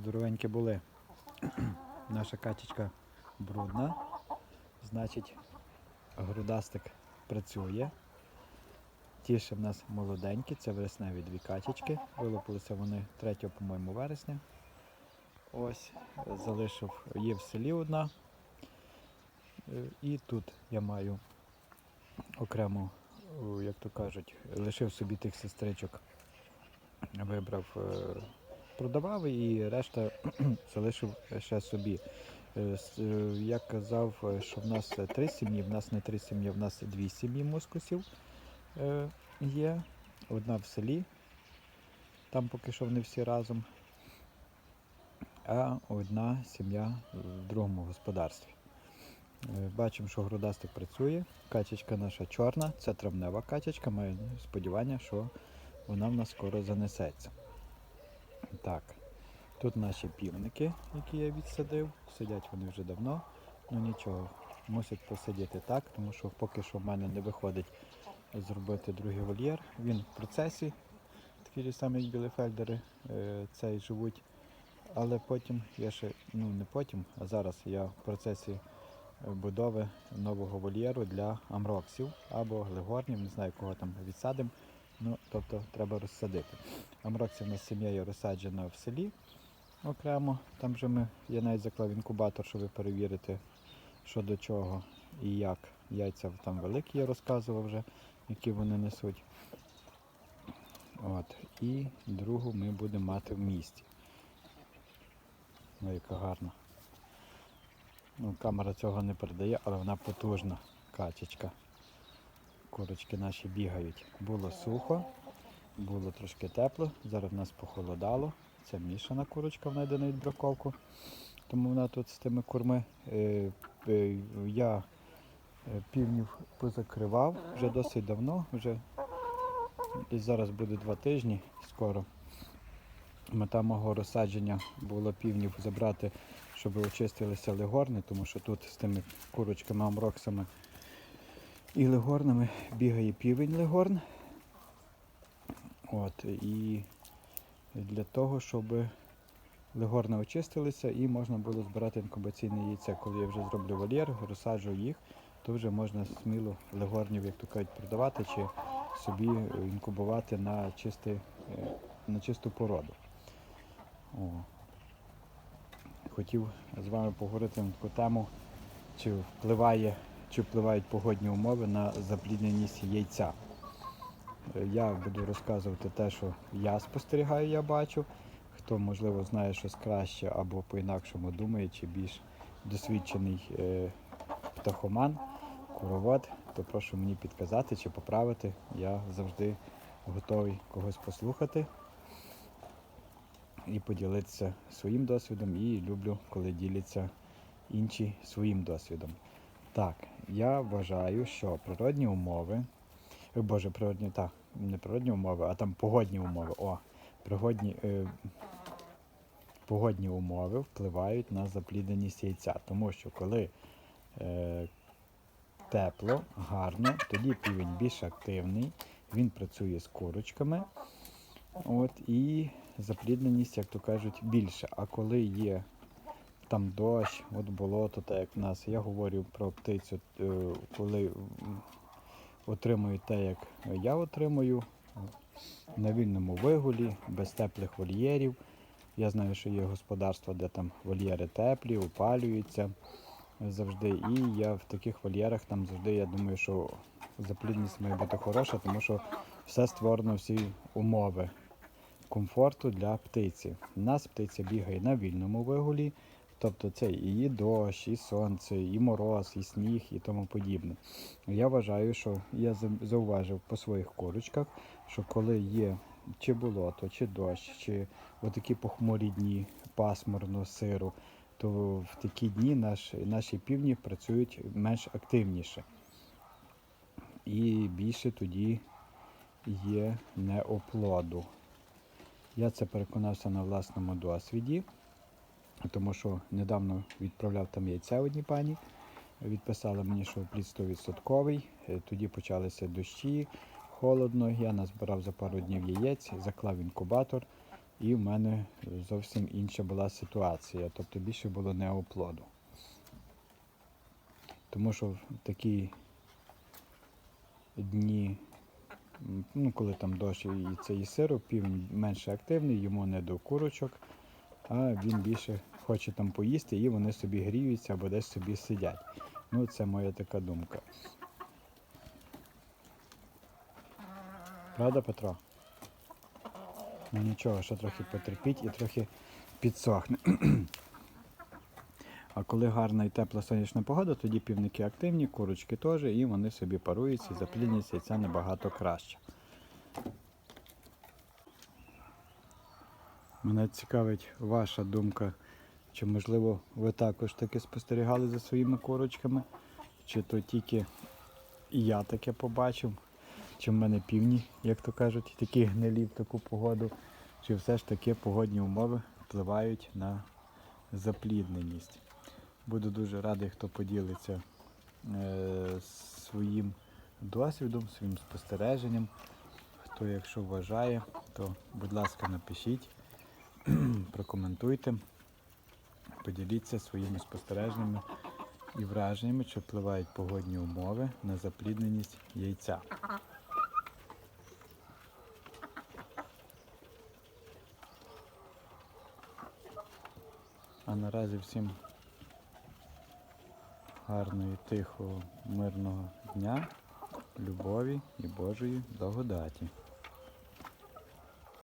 Здоровенькі були. Наша качечка брудна. Значить, грудастик працює. Ті ще в нас молоденькі, це вересневі дві качечки. Вилупилися вони 3, по-моєму, вересня. Ось, залишив, є в селі одна. І тут я маю окремо, як то кажуть, лишив собі тих сестричок, вибрав, е, продавав і решта залишив ще собі. Е, е, Я казав, е, що в нас три сім'ї, в нас не три сім'ї, в нас дві сім'ї мускусів є. Одна в селі, там поки що вони всі разом, а одна сім'я в другому господарстві. Бачимо, що грудастик працює. Качечка наша чорна, це травнева качечка. Маю сподівання, що вона в нас скоро занесеться. Так, тут наші півники, які я відсадив. Сидять вони вже давно. Ну нічого, мусять посидіти так, тому що поки що в мене не виходить зробити другий вольєр. Він в процесі, такі ж самі білефельдери, е, цей живуть. Але потім я ще, ну не потім, а зараз я в процесі е, будови нового вольєру для амроксів або глигорнів, не знаю кого там відсадимо. Ну, тобто треба розсадити. Амроксів у нас сім'єю розсаджена в селі окремо. Там вже ми, я навіть заклав інкубатор, щоб перевірити, що до чого і як. Яйця там великі, я розказував вже, які вони несуть. От. І другу ми будемо мати в місті. Ну, яка гарна. Ну, камера цього не передає, але вона потужна качечка. Курочки наші бігають. Було сухо, було трошки тепло, зараз в нас похолодало. Це мішана курочка, вона йде на відбраковку. Тому вона тут з тими курми. Е, е, я е, півнів позакривав вже досить давно, вже десь зараз буде два тижні скоро. Мета мого розсадження було півнів забрати, щоб очистилися легорни, тому що тут з тими курочками амроксами і легорнами бігає півень легорн. От, і для того, щоб легорни очистилися і можна було збирати інкубаційне яйце. Коли я вже зроблю вольєр, розсаджу їх, то вже можна сміло легорнів, як то кажуть, продавати чи собі інкубувати на, чистий, е, на чисту породу. О. Хотів з вами поговорити на таку тему, чи впливає, чи впливають погодні умови на заплідненість яйця. Е, Я буду розказувати те, що я спостерігаю, я бачу. Хто, можливо, знає щось краще або по-інакшому думає, чи більш досвідчений е, птахоман, куровод, то прошу мені підказати чи поправити. Я завжди готовий когось послухати і поділитися своїм досвідом, і люблю, коли діляться інші своїм досвідом. Так, я вважаю, що природні умови, Ой, Боже, природні, так, не природні умови, а там погодні умови. О, природні, е, погодні умови впливають на заплідненість яйця, тому що коли е, тепло, гарно, тоді півень більш активний, він працює з курочками. От, і заплідненість, як то кажуть, більше. А коли є там дощ, от болото, так як в нас, я говорю про птицю, е, коли м, отримують те, як я отримую, на вільному вигулі, без теплих вольєрів. Я знаю, що є господарства, де там вольєри теплі, опалюються завжди. І я в таких вольєрах там завжди я думаю, що заплідність має бути хороша, тому що все створено, всі умови комфорту для птиці. У нас птиця бігає на вільному вигулі, тобто це і дощ, і сонце, і мороз, і сніг, і тому подібне. Я вважаю, що я зауважив по своїх курочках, що коли є чи болото, чи дощ, чи отакі похмурі дні, пасмурно, сиру, то в такі дні наш, наші півні працюють менш активніше. І більше тоді є неоплоду. Я це переконався на власному досвіді, тому що недавно відправляв там яйця одній пані. Відписали мені, що плід 100%. Е, Тоді почалися дощі, холодно. Я назбирав за пару днів яєць, заклав інкубатор. І в мене зовсім інша була ситуація, тобто більше було неоплоду. Тому що в такі дні, ну коли там дощ і цей сироп, півень менше активний, йому не до курочок, а він більше хоче там поїсти і вони собі гріються або десь собі сидять. Ну, це моя така думка. Правда, Петро? Ну нічого, ще трохи потерпіть і трохи підсохне. А коли гарна і тепла сонячна погода, тоді півники активні, курочки теж, і вони собі паруються, заплідняться, і це набагато краще. Мене цікавить ваша думка, чи можливо ви також таки спостерігали за своїми курочками, чи то тільки я таке побачив, чи в мене півні, як то кажуть, такі гнилі в таку погоду, чи все ж таки погодні умови впливають на заплідненість. Буду дуже радий, хто поділиться е, своїм досвідом, своїм спостереженням. Хто, якщо вважає, то будь ласка, напишіть, прокоментуйте, поділіться своїми спостереженнями і враженнями, чи впливають погодні умови на заплідненість яйця. А наразі всім гарного, тихого, мирного дня, любові і Божої благодаті.